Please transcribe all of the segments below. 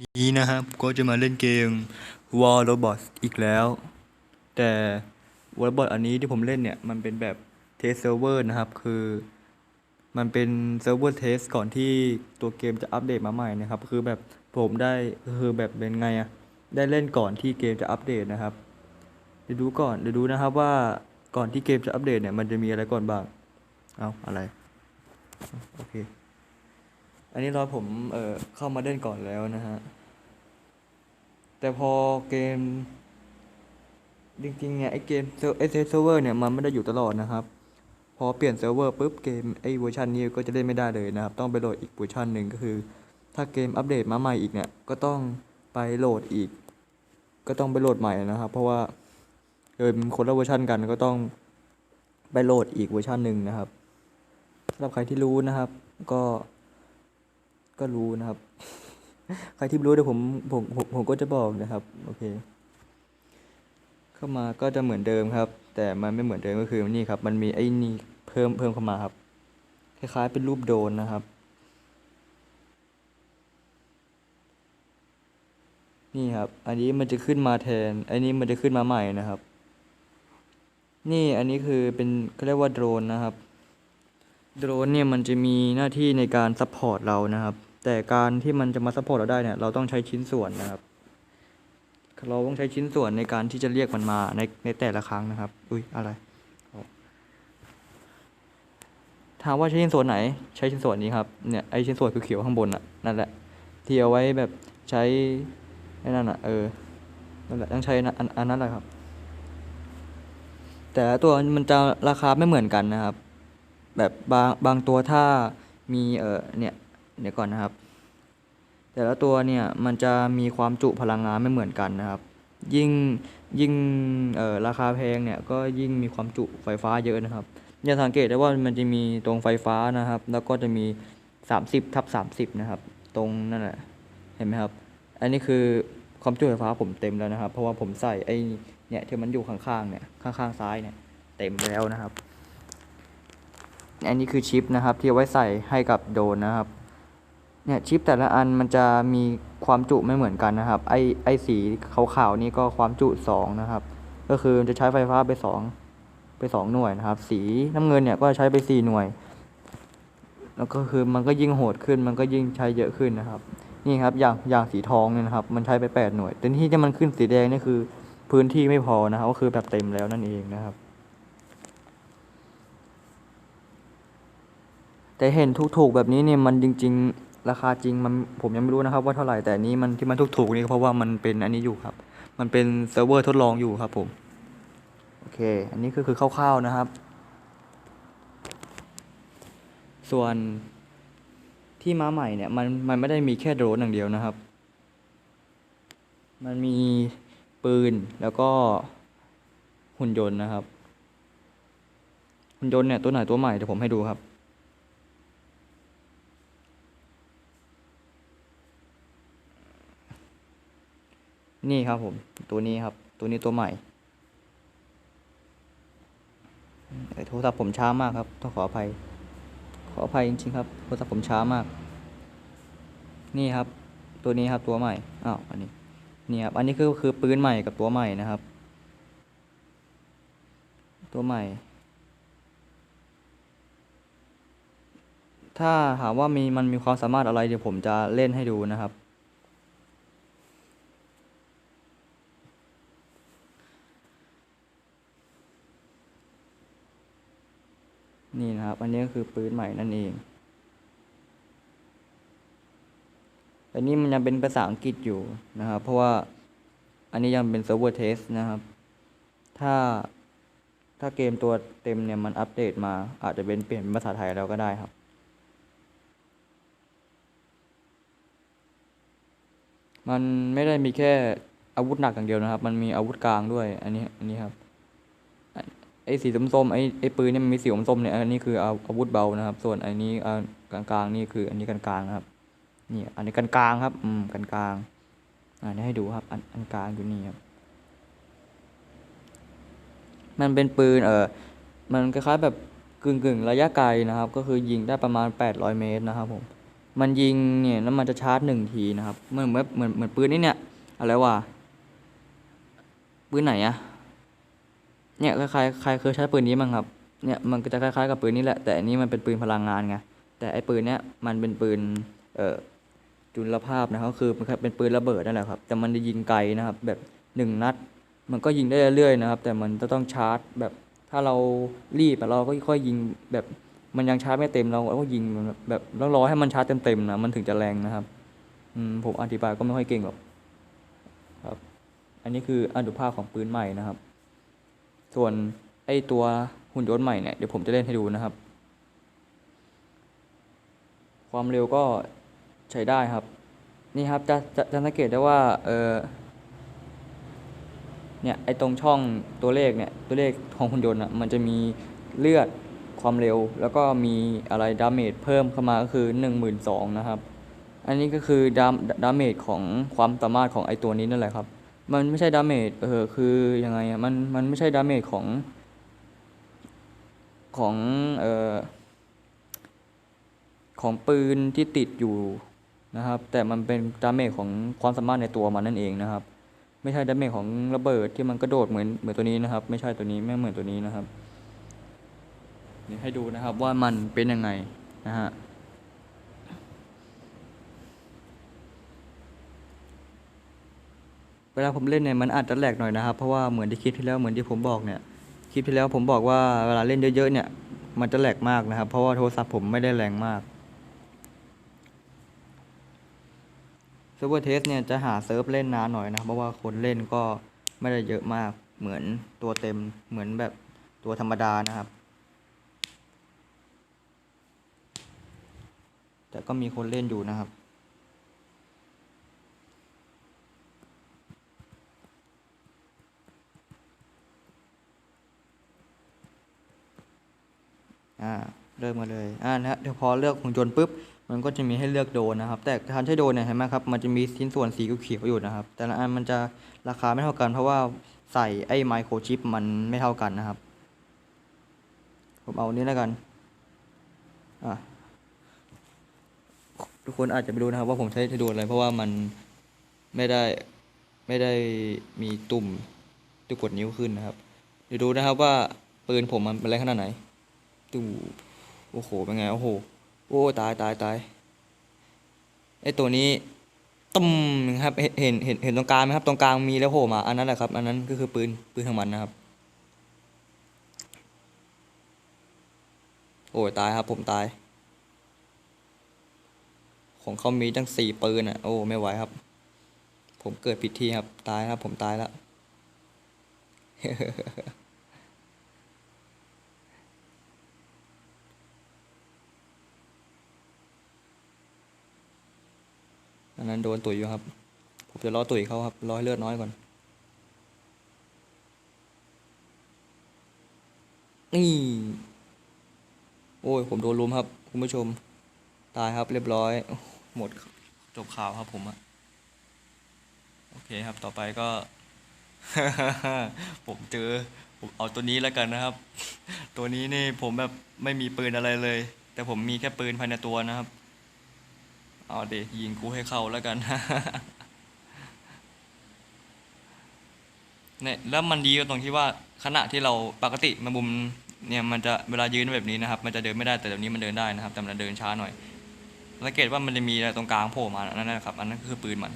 นี้นะครับก็จะมาเล่นเกม War Robots อีกแล้ว แต่ War Robots อันนี้ที่ผมเล่นเนี่ย มันเป็นแบบ Test Server นะครับ คือ มันเป็นเซิร์ฟเวอร์เทสก่อนที่ตัวเกมจะอัปเดตมาใหม่นะครับ คือแบบผมได้คือแบบเป็นไงอะได้เล่นก่อนที่เกมจะอัปเดตนะครับเดี๋ยวดูก่อนเดี๋ยวดูนะครับว่าก่อนที่เกมจะอัปเดตเนี่ยมันจะมีอะไรก่อนบ้าง เอาอะไรโอเค อันนี้รอผมเอ่อเข้ามาเล่นก่อนแล้วนะฮะ แต่พอเกม จริงๆเนี่ยไอเกมเอเซิร์ฟเวอร์เนี่ยมันไม่ได้อยู่ตลอดนะครับพอเปลี่ยนเซิร์ฟเวอร์ปุ๊บเกมไอเวอร์ชันนี้ก็จะเล่นไม่ได้เลยนะครับ ต้องไปโหลดอีกเวอร์ชันหนึ่งก็คือ ถ้าเกมอัปเดตมาใหม่อีกเนี่ยก็ต้องไปโหลดอีก ก็ต้องไปโหลดใหม่นะครับ เพราะว่าเออมคนละเวอร์ชันกันก็ต้องไปโหลดอีกเวอร์ชันหนึ่งนะครับสำหรับใครที่รู้นะครับ ก็ ก็รู้นะครับ ใครที่รู้เดี๋ยวผมผมผมผมก็จะบอกนะครับโอเค เข้ามาก็จะเหมือนเดิมครับ แต่มันไม่เหมือนเดิมก็คือนี่ครับ มันมีไอ้นี่เพิ่มเพิ่มเข้ามาครับคล้ายๆเป็นรูปโดรนนะครับ นี่ครับ อันนี้มันจะขึ้นมาแทน อันนี้มันจะขึ้นมาใหม่นะครับ นี่อันนี้คือเป็นเขาเรียกว่าโดรนนะครับโดรนเนี่ยมันจะมีหน้าที่ในการซัพพอร์ตเรานะครับ แต่การที่มันจะมาซัพพอร์ตเราได้เนี่ยเราต้องใช้ชิ้นส่วนนะครับ เราต้องใช้ชิ้นส่วนในการที่จะเรียกมันมาในในแต่ละครั้งนะครับ อุ้ยอะไรถามว่าใช้ชิ้นส่วนไหน ใช้ชิ้นส่วนนี้ครับเนี่ยไอชิ้นส่วนคือเขียวข้างบนน่ะนั่นแหละที่เอาไว้แบบใช้ไอ้นั่นอะเออนั่นแหละต้องใช้อันอันนั้นแหละครับ แต่ละตัวมันจะราคาไม่เหมือนกันนะครับ แบบบางบางตัวถ้ามีเออเนี่ย เดี๋ยวก่อนนะครับ แต่ละตัวเนี่ยมันจะมีความจุพลังงานไม่เหมือนกันนะครับ ยิ่งยิ่งเอ่อราคาแพงเนี่ยก็ยิ่งมีความจุไฟฟ้าเยอะนะครับอย่าสังเกตได้ว่ามันจะมีตรงไฟฟ้านะครับ แล้วก็จะมี 30ทับ30 นะครับ ตรงนั่นแหละเห็นไหมครับ อันนี้คือความจุไฟฟ้าผมเต็มแล้วนะครับ เพราะว่าผมใส่ไอ้เนี่ยที่มันอยู่ข้างๆเนี่ยข้างๆซ้ายเนี่ยเต็มแล้วนะครับ อันนี้คือชิปนะครับที่เอาไว้ใส่ให้กับโดรนนะครับ เนี่ยชิปแต่ละอันมันจะมีความจุไม่เหมือนกันนะครับ ไอไอสีขาวๆนี่ก็ความจุสองนะครับ ก็คือจะใช้ไฟฟ้าไปสองไปสองหน่วยนะครับ สีน้ำเงินเนี่ยก็ใช้ไปสี่หน่วย แล้วก็คือมันก็ยิ่งโหดขึ้นมันก็ยิ่งใช้เยอะขึ้นนะครับ นี่ครับอย่างอย่างสีทองเนี่ยนะครับ มันใช้ไปแปดหน่วยแต่ที่จะมันขึ้นสีแดงนี่คือพื้นที่ไม่พอนะครับก็คือแบบเต็มแล้วนั่นเองนะครับ แต่เห็นถูกๆแบบนี้เนี่ยมันจริง ๆ ราคาจริงมันผมยังไม่รู้นะครับว่าเท่าไหร่แต่นี้มันที่มันถูกๆนี่ก็เพราะว่ามันเป็นอันนี้อยู่ครับ มันเป็นเซิร์ฟเวอร์ทดลองอยู่ครับผมโอเค อันนี้ก็คือคร่าวๆนะครับ ส่วนที่มาใหม่เนี่ยมันมันไม่ได้มีแค่โดรนอย่างเดียวนะครับ มันมีปืนแล้วก็หุ่นยนต์นะครับ หุ่นยนต์เนี่ยตัวไหนตัวใหม่เดี๋ยวผมให้ดูครับ นี่ครับผม ตัวนี้ครับ ตัวนี้ตัวใหม่โทรศัพท์ผมช้ามากครับ ต้องขออภัย ขออภัยจริงๆครับ โทรศัพท์ผมช้ามาก นี่ครับ ตัวนี้ครับตัวใหม่ อ้าว อันนี้ นี่ครับ อันนี้คือคือปืนใหม่กับตัวใหม่นะครับ ตัวใหม่ ถ้าถามว่ามีมันมีความสามารถอะไรเดี๋ยวผมจะเล่นให้ดูนะครับ นี่นะครับ อันนี้ก็คือปืนใหม่นั่นเองแต่นี่มันยังเป็นภาษาอังกฤษอยู่นะครับ เพราะว่าอันนี้ยังเป็นเซิร์ฟเวอร์เทสนะครับ ถ้าถ้าเกมตัวเต็มเนี่ยมันอัปเดตมาอาจจะเป็นเปลี่ยนเป็นภาษาไทยแล้วก็ได้ครับ มันไม่ได้มีแค่อาวุธหนักอย่างเดียวนะครับ มันมีอาวุธกลางด้วย อันนี้ อันนี้ครับ ไอ้สีส้มๆไอ้ไอ้ปืนเนี่ยมันมีสีส้มๆเนี่ยอันนี้คืออาอาวุธเบานะครับ ส่วนอันนี้อ่ากลางๆนี่คืออันนี้กลางๆนะครับนี่อันนี้กลางๆครับอืมกลางๆอ่านี่ให้ดูครับอันอันกลางอยู่นี่ครับมันเป็นปืนเออมันคล้ายๆแบบกึ่งๆ ระยะไกลนะครับ ก็คือยิงได้ประมาณ 800 เมตรนะครับผมมันยิงเนี่ยแล้วมันจะชาร์จหนึ่งทีนะครับเหมือนแบบเหมือนเหมือนปืนนี่เนี่ยอะไรวะปืนไหนอะ เนี่ยใครใครเคยใช้ปืนนี้มั้งครับ เนี่ยมันก็จะคล้ายๆกับปืนนี้แหละ แต่อันนี้มันเป็นปืนพลังงานไง แต่ไอ้ปืนเนี้ยมันเป็นปืนเอ่อจุลภาพนะครับคือมันเป็นปืนระเบิดนั่นแหละครับ แต่มันจะยิงไกลนะครับ แบบหนึ่งนัด มันก็ยิงได้เรื่อยๆนะครับ แต่มันจะต้องชาร์จแบบถ้าเรารีบเราก็ค่อยๆยิงแบบมันยังชาร์จไม่เต็มเราก็ยิงแบบต้องรอให้มันชาร์จเต็มๆนะมันถึงจะแรงนะครับอืมผมอธิบายก็ไม่ค่อยเก่งหรอกครับ อันนี้คืออนุภาคของปืนใหม่นะครับ ส่วนไอ้ตัวหุ่นยนต์ใหม่เนี่ยเดี๋ยวผมจะเล่นให้ดูนะครับ ความเร็วก็ใช้ได้ครับ นี่ครับจะจะจะสังเกตได้ว่าเออเนี่ยไอ้ตรงช่องตัวเลขเนี่ยตัวเลขของหุ่นยนต์อะมันจะมีเลือดความเร็ว แล้วก็มีอะไรดาเมจเพิ่มเข้ามาก็คือหนึ่งหมื่นสองนะครับ อันนี้ก็คือดามดาเมจของความสามารถของไอตัวนี้นั่นแหละครับ มันไม่ใช่ดาเมจเออคือยังไงอะมันมันไม่ใช่ดาเมจของ ของเอ่อของปืนที่ติดอยู่นะครับ แต่มันเป็นดาเมจของความสามารถในตัวมันนั่นเองนะครับ ไม่ใช่ดาเมจของระเบิดที่มันกระโดดเหมือนเหมือนตัวนี้นะครับ ไม่ใช่ตัวนี้ไม่เหมือนตัวนี้นะครับนี่ให้ดูนะครับว่ามันเป็นยังไงนะฮะ เวลาผมเล่นเนี่ยมันอาจจะแหลกหน่อยนะครับ เพราะว่าเหมือนที่คลิปที่แล้วเหมือนที่ผมบอกเนี่ยคลิปที่แล้วผมบอกว่าเวลาเล่นเยอะๆเนี่ย มันจะแหลกมากนะครับ เพราะว่าโทรศัพท์ผมไม่ได้แรงมากเซิร์ฟเวอร์เทสเนี่ยจะหาเซิร์ฟเล่นนานหน่อยนะเพราะว่าคนเล่นก็ไม่ได้เยอะมากเหมือนตัวเต็มเหมือนแบบตัวธรรมดานะครับ แต่ก็มีคนเล่นอยู่นะครับ อ่าเริ่มมาเลยอ่านะฮะเดี๋ยวพอเลือกหุ่นยนต์ปุ๊บมันก็จะมีให้เลือกโดนนะครับ แต่การใช้โดนเนี่ยเห็นไหมครับมันจะมีชิ้นส่วนสีเขียวอยู่นะครับ แต่ละอันมันจะราคาไม่เท่ากัน เพราะว่าใส่ไอ้ไมโครชิปมันไม่เท่ากันนะครับผมเอานี้แล้วกันอะทุกคนอาจจะไม่รู้นะครับ ว่าผมใช้โดนอะไรเพราะว่ามันไม่ได้ไม่ได้มีตุ่มที่กดนิ้วขึ้นนะครับเดี๋ยวดูนะครับว่าปืนผมมันเป็นอะไรขนาดไหน ดูโอ้โห เป็นไง โอ้โห โอ้ ตายตายตายไอตัวนี้ตุ้มครับเห็นเห็นเห็นเห็นตรงกลางไหมครับ ตรงกลางมีแล้วโผล่มา อันนั้นแหละครับ อันนั้นก็คือปืน ปืนของมันนะครับ โอ้ยตายครับ ผมตาย ของเขามีตั้งสี่ปืนอะ โอ้ ไม่ไหวครับ ผมเกิดผิดที่ครับ ตายครับ ผมตายแล้ว อันนั้นโดนตุ๋ยอยู่ครับ ผมจะรอตุ๋ยเขาครับ รอให้เลือดน้อยก่อน นี่ โอ้ย ผมโดนลุมครับ คุณผู้ชม ตายครับเรียบร้อย หมดจบข่าวครับผมอะโอเคครับ ต่อไปก็ ผมเจอ ผมเอาตัวนี้แล้วกันนะครับ ตัวนี้นี่ผมแบบไม่มีปืนอะไรเลย แต่ผมมีแค่ปืนภายในตัวนะครับ เอาเดยิงกูให้เข้าแล้วกันเนี่ยแล้วมันดีก็ตรงที่ว่าขณะที่เราปกติมาบุมเนี่ยมันจะเวลายืนแบบนี้นะครับ มันจะเดินไม่ได้แต่แบบนี้มันเดินได้นะครับ แต่มันเดินช้าหน่อยสังเกตว่ามันจะมีอะไรตรงกลางโผล่มานั่นนะครับ อันนั้นคือปืนมัน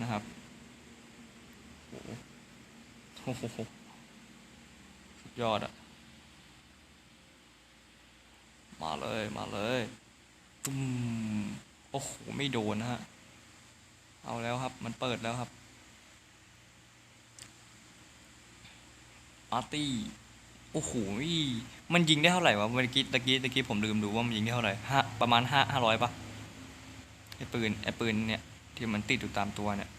นะครับโอ้โหสุดยอดอะมาเลย มาเลย ตุ้มโอ้โห ไม่โดนนะฮะ เอาแล้วครับ มันเปิดแล้วครับอาร์ตี้ โอ้โห มันยิงได้เท่าไหร่วะ เมื่อกี้ตะกี้ตะกี้ผมลืมดูว่ามันยิงได้เท่าไหร่ห้าประมาณห้าห้าร้อยปะไอ้ปืนไอ้ปืนเนี่ย ที่มันติดอยู่ตามตัวเนี่ย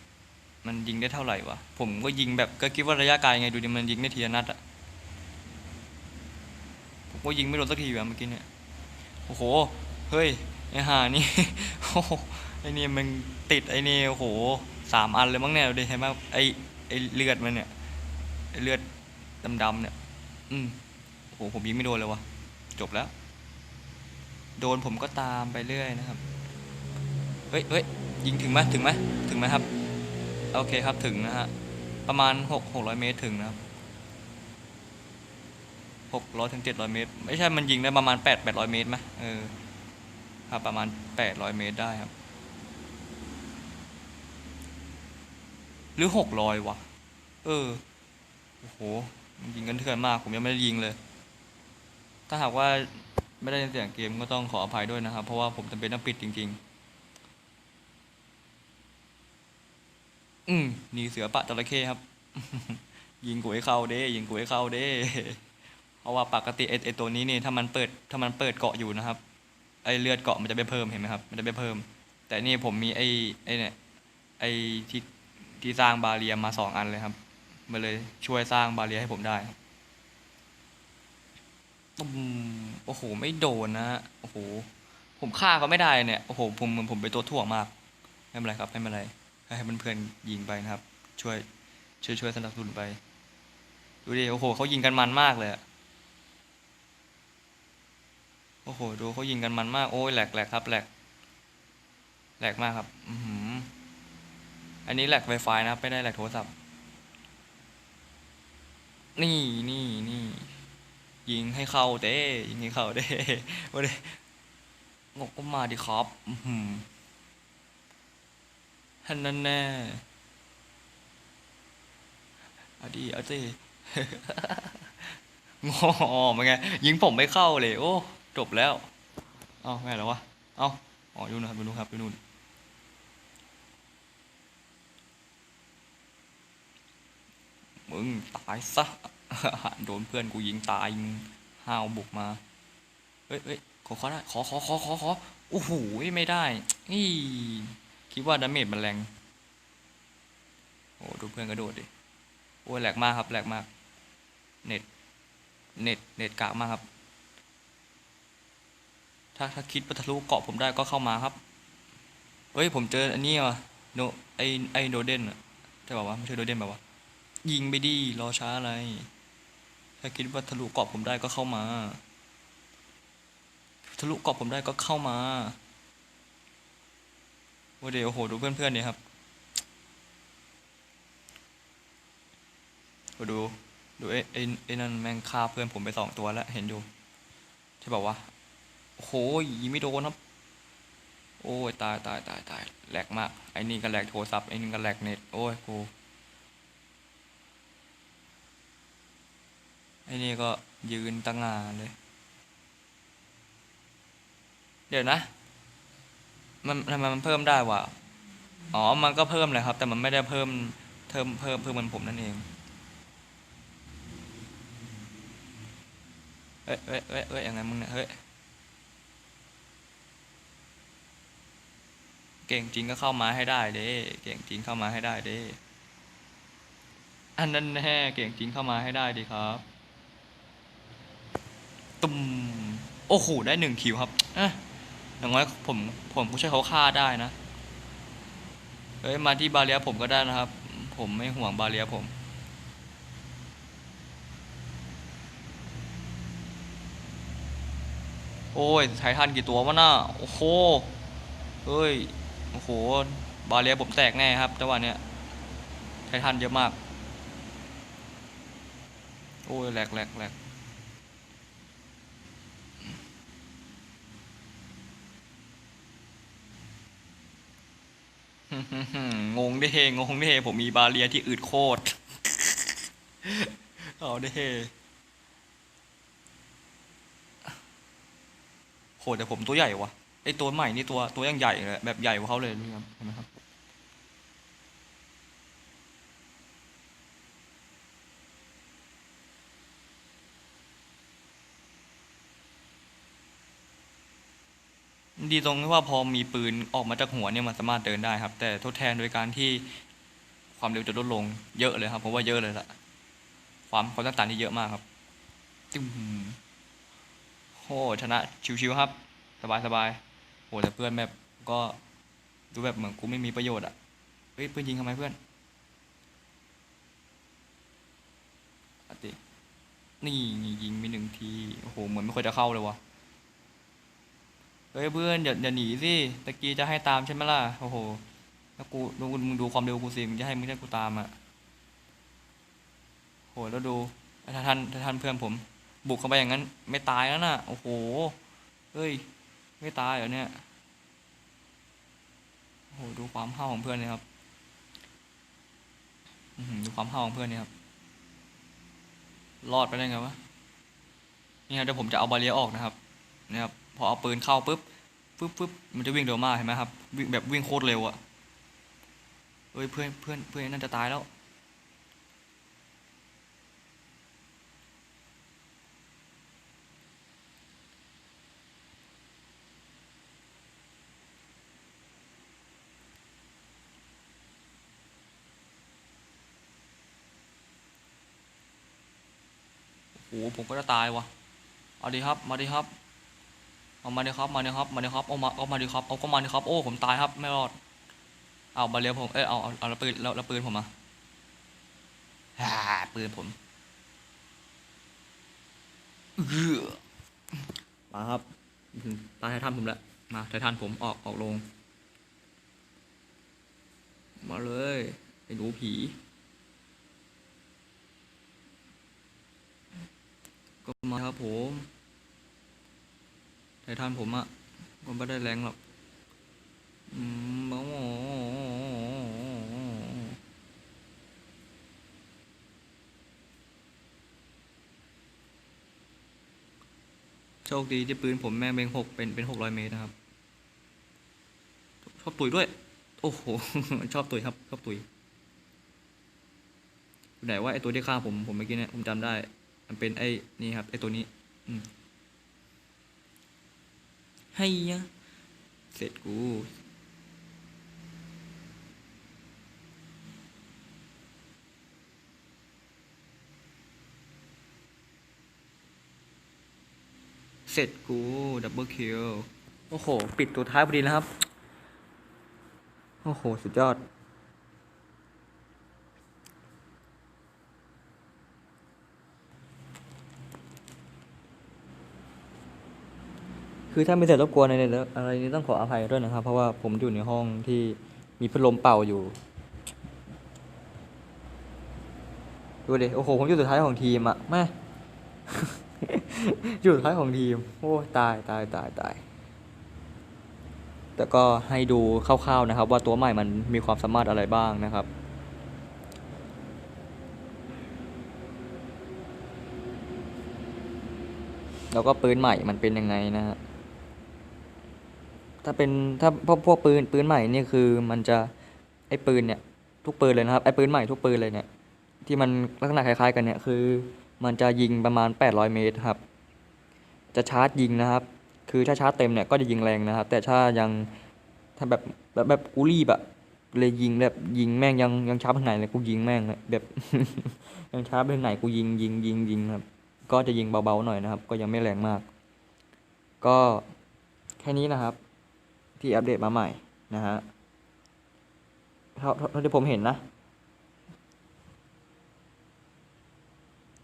มันยิงได้เท่าไหร่วะ ผมก็ยิงแบบก็คิดว่าระยะไกลไงดูดิ มันยิงได้ทีละนัดอะผมก็ยิงไม่โดนสักทีอะเมื่อกี้เนี่ย โอ้โห เฮ้ย ไอ้ห่านี่โอ้โหไอ้นี่มันติดไอ้นี่โอ้โหสามอันเลยมั้งเนี่ยดูดิเห็นไหมไอ้ไอ้เลือดมันเนี่ยเลือดดำๆเนี่ย อืมโอ้โหผมยิงไม่โดนเลยวะจบแล้ว โดนผมก็ตามไปเรื่อยนะครับ เฮ้ยเฮ้ยยิงถึงไหมถึงไหมถึงไหมครับ โอเคครับถึงนะฮะ ประมาณหกหกร้อยเมตรถึงนะครับหกร้อยถึงเจ็ดร้อยเมตร ไม่ใช่ มันยิงได้ประมาณแปดแปดร้อยเมตรไหมเออ ประมาณแปดร้อยเมตรได้ครับ หรือหกร้อยวะ เออ โอ้โหยิงกันเถื่อนมาก ผมยังไม่ได้ยิงเลย ถ้าหากว่าไม่ได้เสียงเกมก็ต้องขออภัยด้วยนะครับ เพราะว่าผมจำเป็นต้องปิดจริง ๆ อืมนี่เสือปะจระเข้ครับ ยิงกูให้เข้าเด้ ยิงกูให้เข้าเด้ เพราะว่าปกติไอ้ไอ้ตัวนี้นี่ถ้ามันเปิดถ้ามันเปิดเกาะอยู่นะครับ ไอเลือดเกาะมันจะไม่เพิ่มเห็นไหมครับ มันจะไม่เพิ่ม แต่นี่ผมมีไอไอเนี่ยไอที่ที่สร้างบาเรียมาสองอันเลยครับมันเลยช่วยสร้างบาเรียให้ผมได้ตุ้มโอ้โหไม่โดนนะโอ้โหผมฆ่าเขาไม่ได้เนี่ยโอ้โหผมเหมือนผมเป็นตัวถ่วงมากไม่เป็นไรครับไม่เป็นไรให้เพื่อนๆยิงไปนะครับ ช่วยช่วยช่วยสนับสนุนไป ดูดิโอ้โหเขายิงกันมันมากเลยอะ โอ้โห ดูเขายิงกันมันมาก โอ้ยแหลกแหลกครับแหลกแหลกมากครับ อือหืออันนี้แหลก Wi-Fi นะครับไม่ได้แหลกโทรศัพท์ นี่นี่นี่ยิงให้เข้าเด้ยิงให้เข้าเด้วันนี้งกก็มาดิครับอือหือฮันนั่นแน่เอาดีเอาสิงอมันไงยิงผมไม่เข้าเลย โอ้ จบแล้ว เอ้าไงแล้ววะ เอาอ๋ออยู่นู่นครับอยู่นู่นครับอยู่นู่นมึงตายซะ โดนเพื่อนกูยิงตายมึงห้าวบุกมาเฮ้ยเฮ้ยขอขอได้ขอขอขอขอขอโอ้โหไม่ได้นี่คิดว่าดาเมจมันแรง โอ้ดูเพื่อนกระโดดดิ โอ้แหลกมากครับแหลกมาก เน็ต เน็ต เน็ตกากมากครับ ถ้าถ้าคิดว่าทะลุเกาะผมได้ก็เข้ามาครับ เฮ้ยผมเจออันนี้ว่ะโนไอไอโดเดนอะใช่ป่าวะไม่ใช่โดเดนป่าวะยิงไปดิรอช้าอะไร ถ้าคิดว่าทะลุเกาะผมได้ก็เข้ามา ทะลุเกาะผมได้ก็เข้ามาโอ้เดี๋ยวโอ้โหดูเพื่อนๆเนี่ยครับโอ้ดูดูไอ้ไอ้นั่นแม่งฆ่าเพื่อนผมไปสองตัวแล้วเห็นอยู่ใช่ป่าวะ โอ้โหยิงไม่โดนครับ โอ้ยตายตายตายตายแหลกมาก ไอ้นี่ก็แหลกโทรศัพท์ไอ้นี่ก็แหลกเน็ต โอ้ยกู ไอ้นี่ก็ยืนตั้งงานเลย เดี๋ยวนะ มันทำไมมันเพิ่มได้วะ อ๋อ มันก็เพิ่มเลยครับ แต่มันไม่ได้เพิ่มเพิ่มเพิ่มเพิ่มเหมันผมนั่นเองเอ้ยเอ้ยเอ้ยเอ้ยยังไงมึงเนี่ย เฮ้ย เก่งจริงก็เข้ามาให้ได้เด้ เก่งจริงเข้ามาให้ได้เด้ อันนั้นแน่เก่งจริงเข้ามาให้ได้ดีครับ ตุ้มโอ้โหได้หนึ่งคิวครับอะอย่างน้อยผมผมก็ใช่วยเขาฆ่าได้นะ เฮ้ยมาที่บาเลียผมก็ได้นะครับ ผมไม่ห่วงบาเลียผมโอ้ยไททันกี่ตัววะน่ะโอ้โหเฮ้ย โอ้โห บาเลียผมแตกแน่ครับจังหวะเนี้ยไททันเยอะมาก โอ้ยแหลกแหลกแหลกงงดิงงดิผมมีบาเรียที่อืดโคตร เอาดิโหแต่ผมตัวใหญ่วะ ไอตัวใหม่นี่ตัวตัวยังใหญ่เลยแบบใหญ่กว่าเขาเลยนี่ครับเห็นไหมครับดีตรงที่ว่าพอมีปืนออกมาจากหัวเนี่ยมันสามารถเดินได้ครับ แต่ทดแทนโดยการที่ความเร็วจะลดลงเยอะเลยครับผมว่าเยอะเลยละความความต้านทานที่เยอะมากครับตึ้มโอ้ชนะชิวๆครับ สบายสบาย โอ้แต่เพื่อนแบบก็ดูแบบเหมือนกูไม่มีประโยชน์อะเฮ้ยเพื่อนยิงทำไมเพื่อนอตินี่ยิงไปหนึ่งทีโอ้โหเหมือนไม่ค่อยจะเข้าเลยวะเฮ้ยเพื่อนอย่าอย่าหนีสิตะกี้จะให้ตามใช่ไหมล่ะโอ้โหแล้วกูดูมึงดูความเร็วกูสิมึงจะให้มึงให้กูตามอะโหแล้วดูถ้าท่านถ้าท่านเพื่อนผม บุกเข้าไปอย่างนั้น ไม่ตายแล้วน่ะโอ้โหเฮ้ย ไม่ตายเหรอเนี่ยโอ้โหดูความห้าของเพื่อนเลยครับดูความห้าของเพื่อนเนี่ยครับ รอดไปได้ไงวะนี่ครับเดี๋ยวผมจะเอาบาเรียออกนะครับนะครับ พอเอาปืนเข้าปุ๊บปุ๊บปุ๊บมันจะวิ่งเร็วมากเห็นไหมครับวิ่งแบบวิ่งโคตรเร็วอะเอ้ยเพื่อนเพื่อนเพื่อนนั่นจะตายแล้ว ผมก็จะตายวะเอาดีครับ มาดีครับ เอามาดีครับ มาดีครับ มาดีครับ เอามาเอามาดีครับ เอาก็มาดีครับ โอ้ ผมตายครับ ไม่รอด เอาบาเรียผม เอ้ย เอาเอาเอาล้วปืนแล้วล้วปืนผมมาฮ่าปืนผมเอื้อมาครับตายไททันผมแล้ว มาไททันผมออกออกลง มาเลยไอ้หนูผี ก็มาครับผมไททันผมอะก็ไม่ได้แรงหรอกอืมบ้าโชคดีที่ปืนผมแม่งเป็นหกเป็นเป็นหกร้อยเมตรนะครับ ชอบตุยด้วย โอ้โห ชอบตุยครับ ชอบตุยไหนว่าไอตัวที่ฆ่าผมผมเมื่อกี้เนี่ยผมจำได้ มันเป็นไอ้นี่ครับไอ้ตัวนี้ อืมให้ยะเสร็จกูเสร็จกูดับเบิลคิวโอ้โห ปิดตัวท้ายพอดีนะครับ โอ้โห สุดยอด คือถ้าไม่เสร็จรบกวนอะไรเนี่ยอะไรนี้ต้องขออภัยด้วยนะครับ เพราะว่าผมอยู่ในห้องที่มีพัดลมเป่าอยู่ ดูดิโอ้โห ผมอยู่สุดท้ายของทีมอะแม่อยู่สุดท้ายของทีม โอ้ตายตายตายตายแต่ก็ให้ดูคร่าวๆนะครับ ว่าตัวใหม่มันมีความสามารถอะไรบ้างนะครับแล้วก็ปืนใหม่มันเป็นยังไงนะฮะ ถ้าเป็นถ้าพวกพวกปืนปืนใหม่นี่คือมันจะไอ้ปืนเนี่ยทุกปืนเลยนะครับไอ้ปืนใหม่ทุกปืนเลยเนี่ยที่มันลักษณะคล้ายๆกันเนี่ยคือ มันจะยิงประมาณ 800 เมตรครับ จะชาร์จยิงนะครับ คือถ้าชาร์จเต็มเนี่ยก็จะยิงแรงนะครับ แต่ถ้ายังถ้าแบบแบบแบบกูรีบอะเลยยิงแบบยิงแม่งยังยังชาร์จไปไหนเลยกูยิงแม่งเลยแบบ ยังชาร์จไปไหนกูยิงยิงยิงยิงครับ ก็จะยิงเบาๆหน่อยนะครับ ก็ยังไม่แรงมาก ก็แค่นี้นะครับ ที่อัปเดตมาใหม่นะฮะเท่าที่ผมเห็นนะ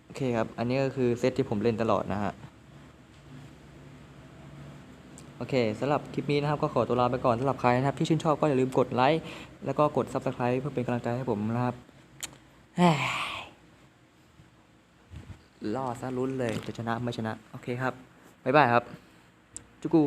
โอเคครับ อันนี้ก็คือเซตที่ผมเล่นตลอดนะฮะ โอเคสำหรับคลิปนี้นะครับ ก็ขอตัวลาไปก่อนสำหรับใครนะครับ ที่ชื่นชอบก็อย่าลืมกดไลค์แล้วก็กด Subscribe เพื่อเป็นกำลังใจให้ผมนะครับล่อซะลุ้นเลยจะชนะไม่ชนะ โอเคครับ บ๊ายบายครับ จุกู